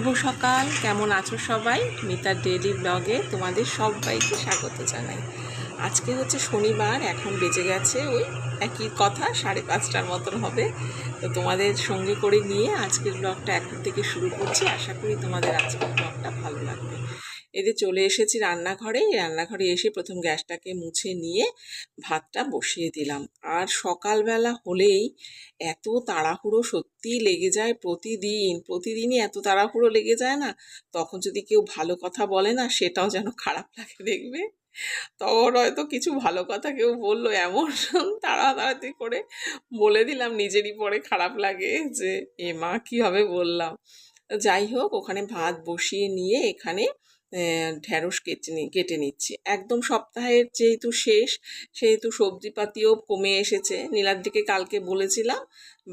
শুভ সকাল। কেমন আছো সবাই? মিতার ডেলি ব্লগে তোমাদের সবাইকে স্বাগত জানাই। আজকে হচ্ছে শনিবার, এখন বেজে গেছে ওই একই কথা, সাড়ে পাঁচটার মতন হবে। তো তোমাদের সঙ্গে করে নিয়ে আজকের ব্লগটা এখন থেকে শুরু করছি। আশা করি তোমাদের আজকের ব্লগটা ভালো লাগবে। এদের চলে এসেছি রান্নাঘরে। রান্নাঘরে এসে প্রথম গ্যাসটাকে মুছে নিয়ে ভাতটা বসিয়ে দিলাম। আর সকালবেলা হলেই এত তাড়াহুড়ো সত্যিই লেগে যায় প্রতিদিন। প্রতিদিনই এত তাড়াহুড়ো লেগে যায় না? তখন যদি কেউ ভালো কথা বলে না, সেটাও যেন খারাপ লাগে, দেখবে? তখন হয়তো কিছু ভালো কথা কেউ বলল এমন তাড়াতাড়ি করে বলে দিলাম। নিজেরই পরে খারাপ লাগে যে, এ মা কীভাবে বললাম? যাই হোক, ওখানে ভাত বসিয়ে নিয়ে এখানে ঢ্যাঁড়স কেটে কেটে নিচ্ছি। একদম সপ্তাহের যেহেতু শেষ, সেহেতু সবজিপাতিও কমে এসেছে। নীলাদ্রিকে কালকে বলেছিলাম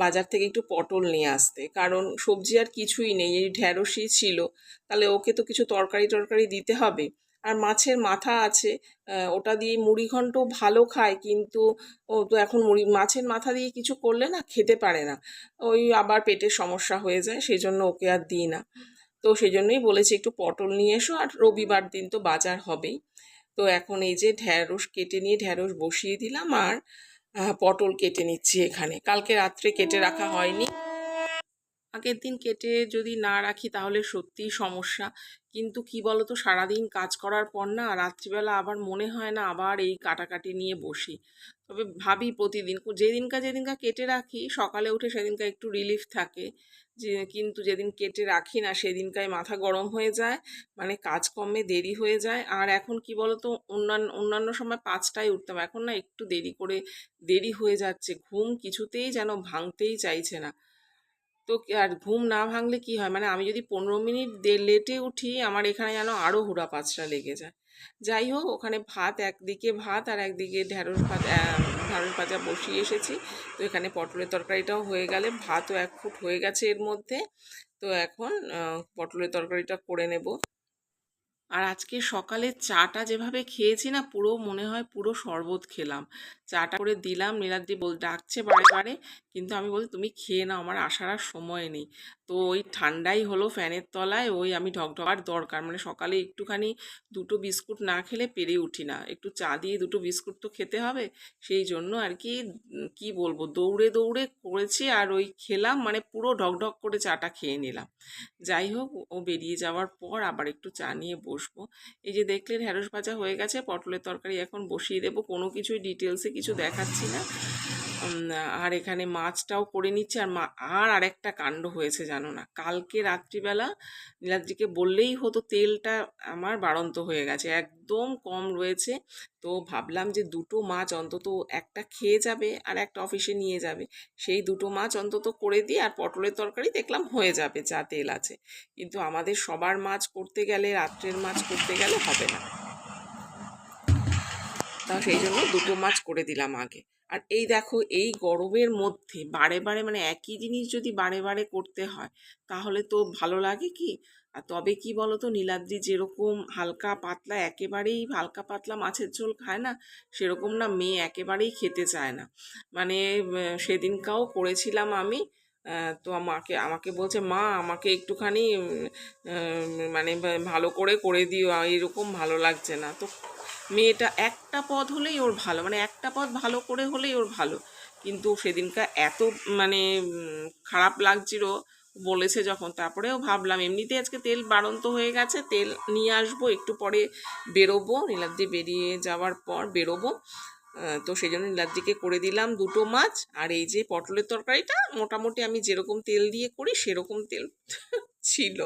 বাজার থেকে একটু পটল নিয়ে আসতে। কারণ সবজি আর কিছুই নেই, এই ঢ্যাঁড়সই ছিল। তাহলে ওকে তো কিছু তরকারি টরকারি দিতে হবে। আর মাছের মাথা আছে ওটা দিয়ে মুড়ি ঘন্ট ভালো খায়, কিন্তু ও তো এখন মুড়ি, মাছের মাথা দিয়ে কিছু করলে না খেতে পারে না। ওই আবার পেটের সমস্যা হয়ে যায়, সেই জন্য ওকে আর দিই না। তো সেই জন্যই বলেছি একটু পটল নিয়ে এসো, আর রবিবার দিন তো বাজার হবেই। তো এখন এই যে ঢ্যাঁড়স কেটে নিয়ে ঢ্যাঁড়স বসিয়ে দিলাম, আর পটল কেটে নিচ্ছি এখানে। কালকে রাত্রে কেটে রাখা হয়নি। আগের দিন কেটে যদি না রাখি তাহলে সত্যিই সমস্যা। কিন্তু কি বলতো, সারাদিন কাজ করার পর না রাত্রিবেলা আবার মনে হয় না আবার এই কাটাকাটি নিয়ে বসি। তবে ভাবি প্রতিদিন, যেদিনকা যেদিনকা কেটে রাখি, সকালে উঠে সেদিনকা একটু রিলিফ থাকে। যে কিন্তু যেদিন কেটে রাখি না, সেদিনকায় মাথা গরম হয়ে যায় মানে কাজকর্মে দেরি হয়ে যায়। আর এখন কি বলতো অন্যান্য অন্যান্য সময় পাঁচটায় উঠতাম, এখন না একটু দেরি করে, দেরি হয়ে যাচ্ছে। ঘুম কিছুতেই যেন ভাঙতেই চাইছে না। তো আর ঘুম না ভাঙলে কি হয়? মানে আমি যদি পনেরো মিনিট লেটে উঠি, আমার এখানে যেন আরও হুড়া পাঁচটা লেগে যায়। যাই হোক, ওখানে ভাত, একদিকে ভাত আর একদিকে ঢ্যাঁড়স ভাত ঢ্যাঁড়স ভাজা বসিয়ে এসেছি। তো এখানে পটলের তরকারিটাও হয়ে গেলে, ভাতও এক ফুট হয়ে গেছে এর মধ্যে। তো এখন পটলের তরকারিটা করে নেব। আর আজকে সকালে চাটা যেভাবে খেয়েছি না, পুরো মনে হয় পুরো শরবত খেলাম। চাটা করে দিলাম, নীলাদ্রি বল, ডাকছে বারে বারে, কিন্তু আমি বলি তুমি খেয়ে নাও, আমার আসার আর সময় নেই। তো ওই ঠান্ডাই হলো ফ্যানের তলায়, ওই আমি ঢকঢকার দরকার। মানে সকালে একটুখানি দুটো বিস্কুট না খেলে পেরে উঠি না। একটু চা দিয়ে দুটো বিস্কুট তো খেতে হবে। সেই জন্য আর কি কি বলব, দৌড়ে দৌড়ে করেছি আর ওই খেলাম মানে পুরো ঢকঢক করে চাটা খেয়ে নিলাম। যাই হোক, ও বেরিয়ে যাওয়ার পর আবার একটু চা নিয়ে বসবো। এই যে দেখলে ঢ্যাঁড়স ভাজা হয়ে গেছে, পটলের তরকারি এখন বসিয়ে দেবো। কোনো কিছুই ডিটেলসে কিছু দেখাচ্ছি না। আর এখানে মাছটাও করে নিচ্ছে। আর মা, আর আরেকটা কাণ্ড হয়েছে, জানো না? কালকে রাত্রিবেলা নীলাদ্রিকে বললেই হতো তেলটা আমার বাড়ন্ত হয়ে গেছে, একদম কম রয়েছে। তো ভাবলাম যে দুটো মাছ অন্তত একটা খেয়ে যাবে আর একটা অফিসে নিয়ে যাবে। সেই দুটো মাছ অন্তত করে দিই আর পটলের তরকারি দেখলাম হয়ে যাবে, যা তেল আছে। কিন্তু আমাদের সবার মাছ করতে গেলে, রাত্রের মাছ করতে গেলে হবে না। তা সেই জন্য দুটো মাছ করে দিলাম আগে। আর এই দেখো, এই গরমের মধ্যে বারে বারে মানে একই জিনিস যদি বারে বারে করতে হয়, তাহলে তো ভালো লাগে কি? আর তবে কি বলো তো নীলাদ্রি যেরকম হালকা পাতলা, একেবারেই হালকা পাতলা মাছের ঝোল খায় না, সেরকম না মেয়ে একেবারেই খেতে চায় না। মানে সেদিনকাও করেছিলাম আমি তো আমাকে আমাকে বলছে, মা, আমাকে একটুখানি মানে ভালো করে করে দিও এরকম ভালো লাগছে না। তো মেয়েটা একটা পদ হলেই ওর ভালো মানে একটা পদ ভালো করে হলেই ওর ভালো। কিন্তু সেদিনকার এত মানে খারাপ লাগছিল, বলেছে যখন, তারপরেও ভাবলাম এমনিতে আজকে তেল বাড়ন্ত হয়ে গেছে, তেল নিয়ে আসব, একটু পরে বেরোবো, নীলাদ্রি বেরিয়ে যাওয়ার পর বেরোবো। তো সেই জন্য নীলাদ্রিকে করে দিলাম দুটো মাছ, আর এই যে পটলের তরকারিটা, মোটামুটি আমি যেরকম তেল দিয়ে করি, সেরকম তেল ছিল।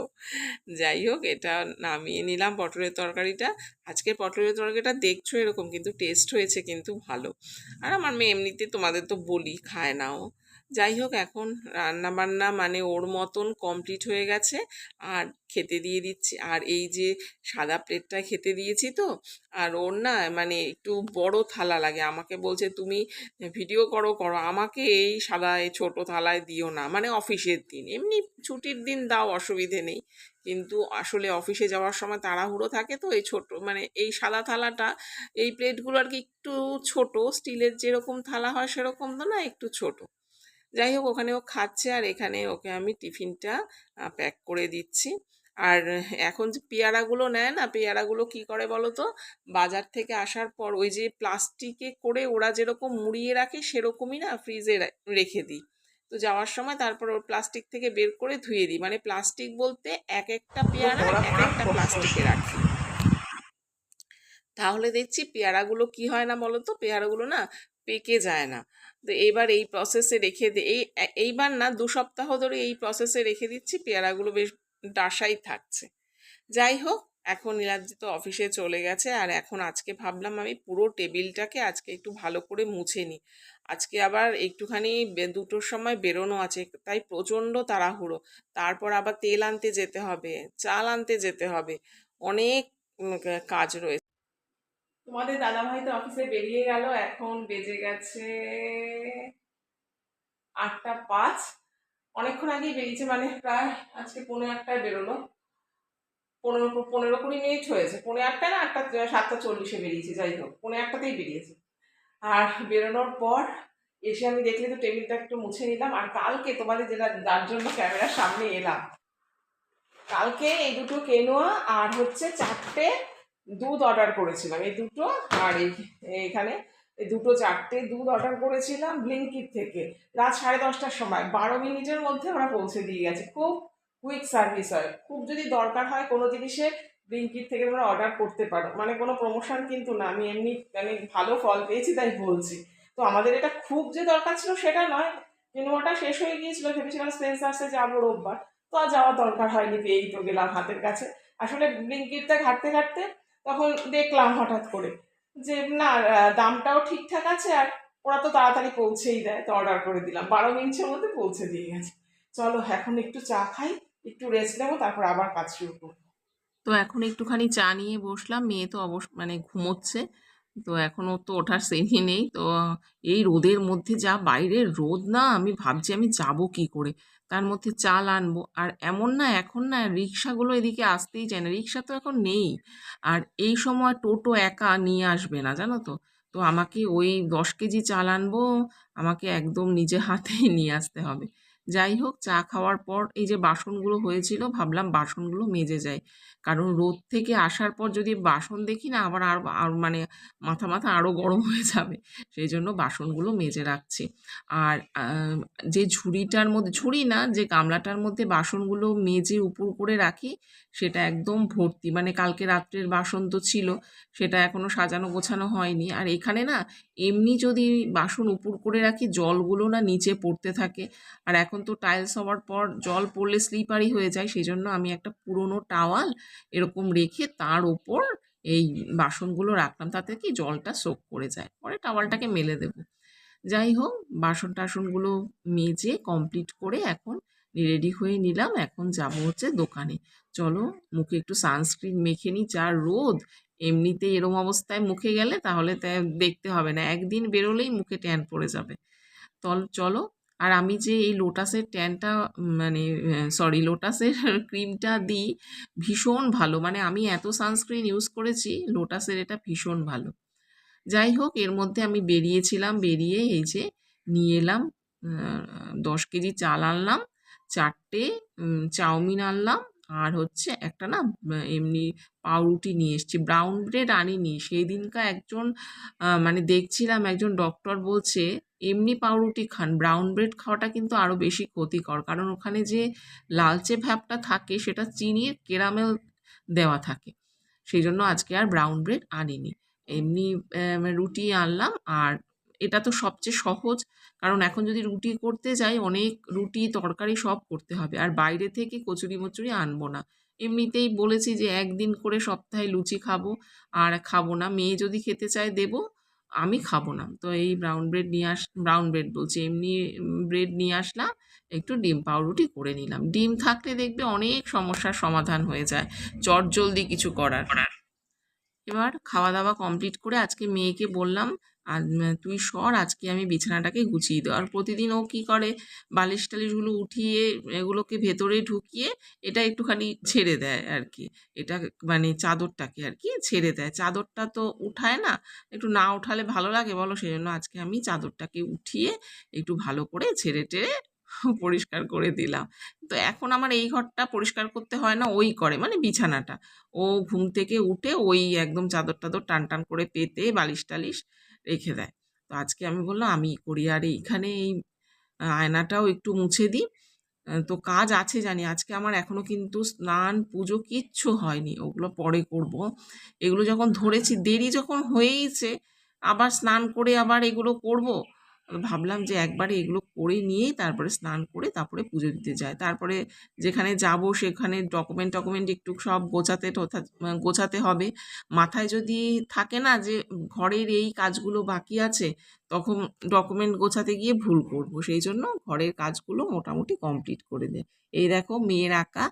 যাই হোক, এটা নামিয়ে নিলাম পটলের তরকারিটা। আজকের পটলের তরকারিটা দেখছ এরকম, কিন্তু টেস্ট হয়েছে কিন্তু ভালো। আর আমার মেয়ে এমনিতে তোমাদের তো বলি, খায় না ও যাই হোক, এখন রান্না বান্না মানে ওর মতন কমপ্লিট হয়ে গেছে। আর খেতে দিয়ে দিচ্ছি। আর এই যে সাদা প্লেটটা খেতে দিয়েছি তো, আর ওর না মানে একটু বড় থালা লাগে। আমাকে বলছে, তুমি ভিডিও করো করো। আমাকে এই সাদা, এই ছোটো থালায় দিও না। মানে অফিসের দিন। এমনি ছুটির দিন দাও, অসুবিধে নেই। কিন্তু আসলে অফিসে যাওয়ার সময় তাড়াহুড়ো থাকে তো, এই ছোট মানে এই সাদা থালাটা, এই প্লেটগুলো আর কি একটু ছোট। স্টিলের যেরকম থালা হয় সেরকম তো না, একটু ছোট। যাই হোক ওখানে ও খাচ্ছে আর এখানে ওকে আমি টিফিনটা প্যাক করে দিচ্ছি। আর এখন যে পেয়ারাগুলো নেয় না পেয়ারাগুলো কি করে বলো তো? বাজার থেকে আসার পর ওই যে প্লাস্টিকে করে ওরা যেরকম মুড়িয়ে রাখে সেরকমই না ফ্রিজে রেখে দিই। তো যাওয়ার সময় তারপর ওর প্লাস্টিক থেকে বের করে ধুয়ে দিই। মানে প্লাস্টিক বলতে এক একটা পেয়ারা এক একটা প্লাস্টিকে রাখি। তাহলে দেখছি পেয়ারাগুলো কি হয় না বলো তো? পেয়ারাগুলো না পেকে যায় না। তো এইবার এই প্রসেসে রেখে দে, এই, এইবার না দু সপ্তাহ ধরে এই প্রসেসে রেখে দিচ্ছি, পেয়ারাগুলো বেশ ডাসাই থাকছে। যাই হোক, এখন নীলাদ্রি তো অফিসে চলে গেছে, আর এখন আজকে ভাবলাম আমি পুরো টেবিলটাকে আজকে একটু ভালো করে মুছে নিই। আজকে আবার একটুখানি দুটোর সময় বেরোনো আছে, তাই প্রচণ্ড তাড়াহুড়ো। তারপর আবার তেল আনতে যেতে হবে, চাল আনতে যেতে হবে। অনেক কাজ রয়েছে তোমাদের দাদাভাই তো অফিসে বেরিয়ে গেল, এখন বেজে গেছে আটটা পাঁচ। অনেকক্ষণ আগেই বেরিয়েছে মানে প্রায় আজকে পনেরো আটটায় বেরোলো। পনেরো পনেরো কুড়ি মিনিট হয়েছে। পনেরো আটটায় না, আটটা, সাতটা চল্লিশে বেরিয়েছে, যাই হোক পনেরো আটটাতেই বেরিয়েছে। আর বেরোনোর পর এসে আমি দেখলে তো টেবিলটা একটু মুছে নিলাম। আর কালকে তোমাদের যেটা, যার জন্য ক্যামেরার সামনে এলাম, কালকে এই দুটো কেনোয়া আর হচ্ছে চারটে দুধ অর্ডার করেছিলাম। এই দুটো আর এই এখানে এই দুটো চারটে দুধ অর্ডার করেছিলাম ব্লিঙ্কিট থেকে। রাত সাড়ে দশটার সময়। বারো মিনিটের মধ্যে ওরা পৌঁছে দিয়ে গেছে। খুব কুইক সার্ভিস হয়। খুব যদি দরকার হয় কোনো জিনিসে ব্লিঙ্কিট থেকে তোমরা অর্ডার করতে পারো। মানে কোনো প্রমোশন কিন্তু না। আমি এমনি মানে ভালো ফল পেয়েছি তাই বলছি। তো আমাদের এটা খুব যে দরকার ছিল সেটা নয়। কিন্তু ওটা শেষ হয়ে গিয়েছিল। ভেবেছিলাম স্পেন্সার্সে যাব রোববার। তো আর যাওয়ার দরকার হয়নি। পেয়েই তো গেলাম হাতের কাছে। আসলে ব্লিঙ্কিটটা ঘাটতে ঘাটতে তখন দেখলাম হঠাৎ করে যে, না দামটাও ঠিকঠাক আছে আর ওরা তো তাড়াতাড়ি পৌঁছেই দেয়। তো অর্ডার করে দিলাম। বারো মিনিটের মধ্যে পৌঁছে দিয়ে গেছে। চলো, এখন একটু চা খাই, একটু রেস্ট নেব, তারপর আবার কাজ শুরু করব। তো এখন একটুখানি চা নিয়ে বসলাম। মেয়ে তো অবশ্য মানে ঘুমোচ্ছে। তো এখনও তো ওঠার শ্রেণি নেই। তো এই রোদের মধ্যে যা বাইরের রোদ না, আমি ভাবছি আমি যাব কি করে? তার মধ্যে চাল আনব। আর এমন না, এখন না, রিক্সাগুলো এদিকে আসতেই চায় না। রিক্সা তো এখন নেই। আর এই সময় টোটো একা নিয়ে আসবে না, জানো তো? তো আমাকে ওই দশ কেজি চাল আনব, আমাকে একদম নিজে হাতেই নিয়ে আসতে হবে। যাই হোক, চা খাওয়ার পর এই যে বাসনগুলো হয়েছিল, ভাবলাম বাসনগুলো মেজে যায় কারণ রোদ থেকে আসার পর যদি বাসন দেখি না, আবার আর আর মানে মাথা মাথা আরও গরম হয়ে যাবে। সেই জন্য বাসনগুলো মেজে রাখছি। আর যে ঝুড়িটার মধ্যে, ঝুড়ি না, যে গামলাটার মধ্যে বাসনগুলো মেজে উপর করে রাখি সেটা একদম ভর্তি। মানে কালকে রাত্রের বাসন তো ছিল, সেটা এখনও সাজানো গোছানো হয়নি। আর এখানে না, এমনি যদি বাসন উপর করে রাখি, জলগুলো না নিচে পড়তে থাকে। আর এখন তো টাইলস হওয়ার পর জল পড়লে স্লিপারি হয়ে যায় সেই জন্য আমি একটা পুরনো টাওয়াল এরকম রেখে তার ওপর এই বাসনগুলো রাখলাম। তাতে কি জলটা সোক করে যায়। পরে টাওয়ালটাকে মেলে দেব। যাই হোক, বাসন টাসনগুলো মেজে কমপ্লিট করে এখন রেডি হয়ে নিলাম। এখন যাব হচ্ছে দোকানে। চলো মুখে একটু সানস্ক্রিন মেখে নিই, যা রোদ এমনিতে এরম অবস্থায় মুখে গেলে তাহলে দেখতে হবে না, একদিন বেরোলেই মুখে ট্যান পড়ে যাবে। তল, চলো, আর আমি যে এই লোটাসের ট্যানটা মানে সরি লোটাসের ক্রিমটা দিই, ভীষণ ভালো মানে আমি এত সানস্ক্রিন ইউজ করেছি লোটাসের এটা ভীষণ ভালো। যাই হোক, এর মধ্যে আমি বেরিয়েছিলাম, বেরিয়ে এই যে নিয়ে এলাম দশ কেজি চাল আনলাম, চারটে চাউমিন আনলাম আর হচ্ছে একটা না এমনি পাউরুটি নিয়ে এসেছি ব্রাউন ব্রেড আনিনি। সেই দিনকা একজন মানে দেখছিলাম একজন ডক্টর বলছে, এমনি পাউরুটি খান ব্রাউন ব্রেড খাওয়াটা কিন্তু আরও বেশি ক্ষতিকর। কারণ ওখানে যে লালচে ভ্যাপটা থাকে, সেটা চিনির কেরামেল দেওয়া থাকে। সেই জন্য আজকে আর ব্রাউন ব্রেড আনিনি। এমনি রুটি আনলাম আর এটা তো সবচেয়ে সহজ। কারণ এখন যদি রুটি করতে যাই, অনেক রুটি, তরকারি সব করতে হবে। আর বাইরে থেকে কচুরি মচুরি আনব না। এমনিতেই বলেছি যে একদিন করে সপ্তাহে লুচি খাব আর খাব না। মেয়ে যদি খেতে চায় দেবো, আমি খাব না। তো এই ব্রাউন ব্রেড নিয়ে আস ব্রাউন ব্রেড বলছি। এমনি ব্রেড নিয়ে আসলাম, একটু ডিম পাউরুটি করে নিলাম। ডিম থাকলে দেখবে অনেক সমস্যার সমাধান হয়ে যায়। চট জলদি কিছু করার। এবার খাওয়া দাওয়া কমপ্লিট করে আজকে মেয়েকে বললাম আর তুই সর, আজকে আমি বিছানাটাকে গুছিয়ে দেবো। আর প্রতিদিন ও কি করে? বালিশ টালিশগুলো উঠিয়ে, এগুলোকে ভেতরে ঢুকিয়ে এটা একটুখানি ছেড়ে দেয় আর কি এটা মানে চাদরটাকে আর কি ছেড়ে দেয়। চাদরটা তো উঠায় না, একটু না উঠালে ভালো লাগে বলো? সেই জন্য আজকে আমি চাদরটাকে উঠিয়ে একটু ভালো করে ছেড়ে টেড়ে পরিষ্কার করে দিলাম। তো এখন আমার এই ঘরটা পরিষ্কার করতে হয় না, ওই করে মানে বিছানাটা। ও ঘুম থেকে উঠে ওই একদম চাদর টাদর টান টান করে পেতে বালিশ টালিশ রেখে দেয়। তো আজকে আমি বললাম, আমি করি আর এইখানে এই আয়নাটাও একটু মুছে দিই। তো কাজ আছে জানি। আজকে আমার এখনও কিন্তু স্নান, পুজো কিচ্ছু হয়নি। ওগুলো পরে করব। এগুলো যখন ধরেছি, দেরি যখন হয়েইছে, আবার স্নান করে আবার এগুলো করব। ভাবলাম যে একবারে এগুলো করে নিয়েই তারপরে স্নান করে তারপরে পুজো দিতে যায় তারপরে যেখানে যাব সেখানে ডকুমেন্ট টকুমেন্ট একটু সব গোছাতে গোছাতে হবে। মাথায় যদি থাকে না যে ঘরের এই কাজগুলো বাকি আছে, তখন ডকুমেন্ট গোছাতে গিয়ে ভুল করব। সেই জন্য ঘরের কাজগুলো মোটামুটি কমপ্লিট করে দেয় এই দেখো মেয়ের আঁকা।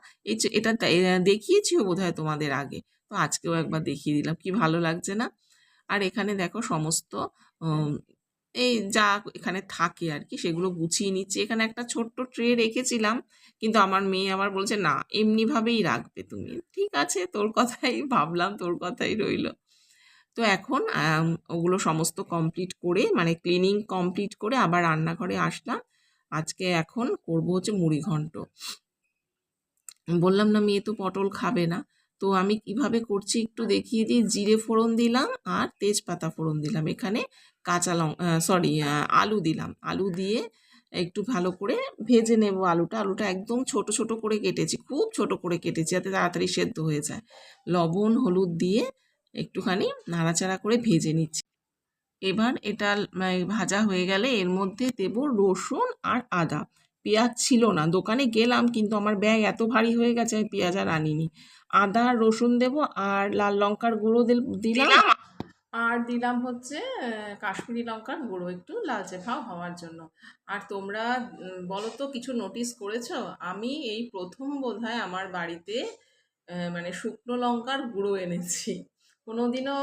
এটা দেখিয়েছিও বোধহয় তোমাদের আগে। তো আজকেও একবার দেখিয়ে দিলাম, কি ভালো লাগছে না? আর এখানে দেখো সমস্ত এই যা এখানে থাকে আর কি সেগুলো গুছিয়ে নিচ্ছি। এখানে একটা ছোট্ট ট্রে রেখেছিলাম, কিন্তু আমার মেয়ে আবার বলছে, না, এমনিভাবেই রাখবে তুমি। ঠিক আছে, তোর কথাই ভাবলাম, তোর কথাই রইল। তো এখন ওগুলো সমস্ত কমপ্লিট করে মানে ক্লিনিং কমপ্লিট করে আবার রান্নাঘরে আসলাম। আজকে এখন করব হচ্ছে মুড়ি ঘন্ট বললাম, না, মেয়ে তো পটল খাবে না। তো আমি কীভাবে করছি একটু দেখিয়ে দিই। জিরে ফোড়ন দিলাম আর তেজপাতা ফোড়ন দিলাম। এখানে কাঁচা লং সরি আলু দিলাম। আলু দিয়ে একটু ভালো করে ভেজে নেব আলুটা। আলুটা একদম ছোট ছোট করে কেটেছি, খুব ছোট করে কেটেছি যাতে তাড়াতাড়ি সেদ্ধ হয়ে যায়। লবণ, হলুদ দিয়ে একটুখানি নাড়াচাড়া করে ভেজে নিচ্ছি। এবার এটা ভাজা হয়ে গেলে এর মধ্যে দেব রসুন আর আদা। পেঁয়াজ ছিল না। দোকানে গেলাম, কিন্তু আমার ব্যাগ এত ভারী হয়ে গেছে, আমি পেঁয়াজ আর আনিনি। আদা, রসুন দেব আর লাল লঙ্কার গুঁড়ো দিলাম। আর দিলাম হচ্ছে কাশ্মীরি লঙ্কার গুঁড়ো একটু লালচে ভাব হওয়ার জন্য। আর তোমরা বলো তো কিছু নোটিস করেছ? আমি এই প্রথম বোধহয় আমার বাড়িতে মানে শুকনো লঙ্কার গুঁড়ো এনেছি। কোনোদিনও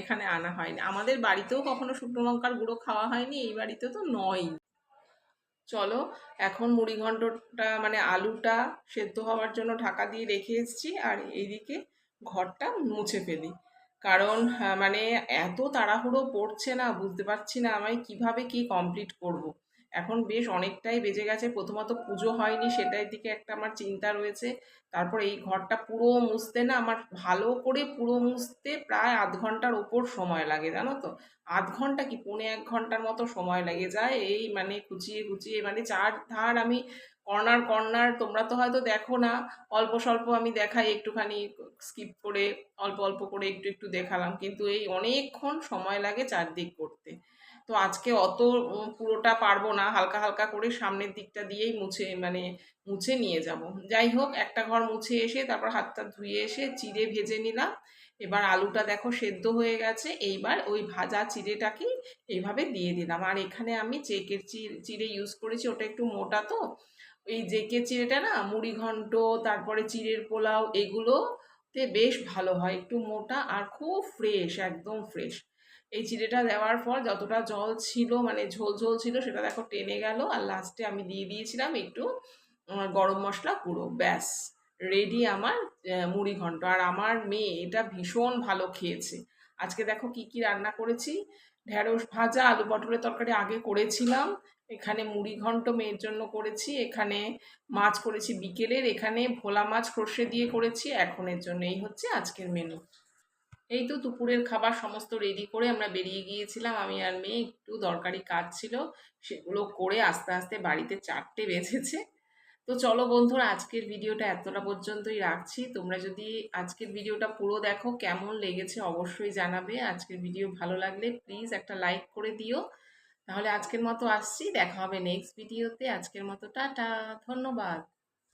এখানে আনা হয়নি। আমাদের বাড়িতেও কখনো শুকনো লঙ্কার গুঁড়ো খাওয়া হয়নি, এই বাড়িতে তো নয় চলো, এখন মুড়ি ঘণ্টটা মানে আলুটা সেদ্ধ হওয়ার জন্য ঢাকা দিয়ে রেখে এসেছি আর এইদিকে ঘরটা মুছে ফেলি কারণ মানে এত তাড়াহুড়ো পড়ছে না, বুঝতে পারছি না আমায় কীভাবে কি কমপ্লিট করব। এখন বেশ অনেকটাই বেজে গেছে। প্রথমত পুজো হয়নি, সেটার দিকে একটা আমার চিন্তা রয়েছে। তারপর এই ঘরটা পুরো মুছতে না আমার ভালো করে পুরো মুছতে প্রায় আধ ঘণ্টার ওপর সময় লাগে, জানো তো? আধ ঘণ্টা কি, পৌনে এক ঘণ্টার মতো সময় লেগে যায়। এই মানে কুচিয়ে কুচিয়ে মানে চার ধার আমি কর্নার কর্নার তোমরা তো হয়তো দেখো না। অল্প স্বল্প আমি দেখাই, একটুখানি স্কিপ করে, অল্প অল্প করে একটু একটু দেখালাম। কিন্তু এই অনেকক্ষণ সময় লাগে চারদিক করতে। তো আজকে অত পুরোটা পারব না, হালকা হালকা করে সামনের দিকটা দিয়েই মুছে মানে মুছে নিয়ে যাব। যাই হোক, একটা ঘর মুছে এসে, তারপর হাতটা ধুয়ে এসে চিড়ে ভেজে নিলাম। এবার আলুটা দেখো সেদ্ধ হয়ে গেছে, এইবার ওই ভাজা চিড়েটাকেই এইভাবে দিয়ে দিলাম। আর এখানে আমি চেকের চিড়ে ইউজ করেছি, ওটা একটু মোটা তো। এই জেকে চিড়েটা না, মুড়ি ঘন্ট, তারপরে চিড়ের পোলাও, এগুলোতে বেশ ভালো হয়, একটু মোটা আর খুব ফ্রেশ একদম ফ্রেশ এই চিড়েটা দেওয়ার পর যতটা জল ছিল মানে ঝোল ঝোল ছিল, সেটা দেখো টেনে গেল আর লাস্টে আমি দিয়ে দিয়েছিলাম একটু গরম মশলা গুঁড়ো। ব্যাস রেডি আমার মুড়ি ঘন্ট। আর আমার মেয়ে এটা ভীষণ ভালো খেয়েছে। আজকে দেখো কি কি রান্না করেছি। ঢেঁড়স ভাজা, আলু পটলের তরকারি আগে করেছিলাম। এখানে মুড়ি ঘন্ট মেয়ের জন্য করেছি। এখানে মাছ করেছি বিকেলের। এখানে ভোলা মাছ সর্ষে দিয়ে করেছি। এখনের জন্য। এই হচ্ছে আজকের মেনু এই তো দুপুরের খাবার সমস্ত রেডি করে আমরা বেরিয়ে গিয়েছিলাম। আমি আর মেয়ে একটু দরকারি কাজ ছিল, সেগুলো করে আস্তে আস্তে বাড়িতে চারটে বেজেছে। তো চলো বন্ধুরা, আজকের ভিডিওটা এতটা পর্যন্তই রাখছি। তোমরা যদি আজকের ভিডিওটা পুরো দেখো, কেমন লেগেছে অবশ্যই জানাবে। আজকের ভিডিও ভালো লাগলে প্লিজ একটা লাইক করে দিও। তাহলে আজকের মতো আসছি, দেখা হবে নেক্সট ভিডিওতে আজকের মতো টাটা, ধন্যবাদ।